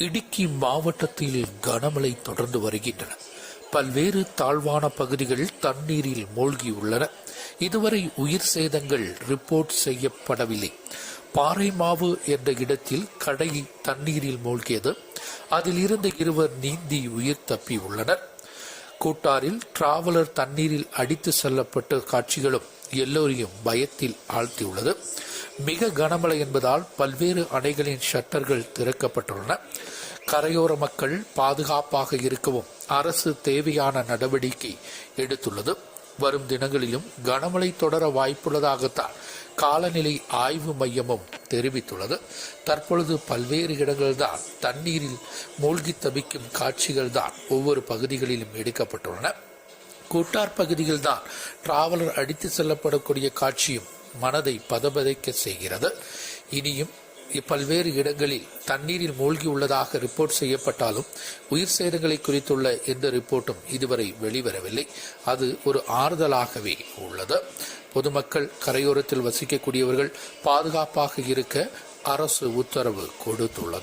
இடுக்கி மாவட்டத்தில் கனமழை தொடர்ந்து வருகின்றன. பல்வேறு தாழ்வான பகுதிகள் தண்ணீரில் மூழ்கியுள்ளன. இதுவரை உயிர் சேதங்கள் ரிப்போர்ட் செய்யப்படவில்லை. பாறைமாவு என்ற இடத்தில் கடை தண்ணீரில் மூழ்கியது. அதில் இருந்த இருவர் நீந்தி உயிர் தப்பி உள்ளனர் கூட்டாரில் டிராவலர் தண்ணீரில் அடித்து செல்லப்பட்ட காட்சிகளும் எல்லோரையும் பயத்தில் ஆழ்த்தியுள்ளது. மிக கனமழை என்பதால் பல்வேறு அணைகளின் ஷட்டர்கள் திறக்கப்பட்டுள்ளன. கரையோர மக்கள் பாதுகாப்பாக இருக்கவும் அரசு தேவையான நடவடிக்கை எடுத்துள்ளது. வரும் தினங்களிலும் கனமழை தொடர வாய்ப்புள்ளதாகத்தான் காலநிலை ஆய்வு மையமும் தெரிவித்துள்ளது. தற்பொழுது பல்வேறு இடங்கள்தான் தண்ணீரில் மூழ்கி தவிக்கும் காட்சிகள் தான் ஒவ்வொரு பகுதிகளிலும் எடுக்கப்பட்டுள்ளன. கூட்டார் பகுதியில்தான் டிராவலர் அடித்து செல்லப்படக்கூடிய காட்சியும் மனதை பதபதைக்க செய்கிறது. இனியும் பல்வேறு இடங்களில் தண்ணீரில் மூழ்கி உள்ளதாக ரிப்போர்ட் செய்யப்பட்டாலும் உயிர் சேதங்களை குறித்துள்ள எந்த ரிப்போர்ட்டும் இதுவரை வெளிவரவில்லை. அது ஒரு ஆறுதலாகவே உள்ளது. பொதுமக்கள் கரையோரத்தில் வசிக்கக்கூடியவர்கள் பாதுகாப்பாக இருக்க அரசு உத்தரவு கொடுத்துள்ளது.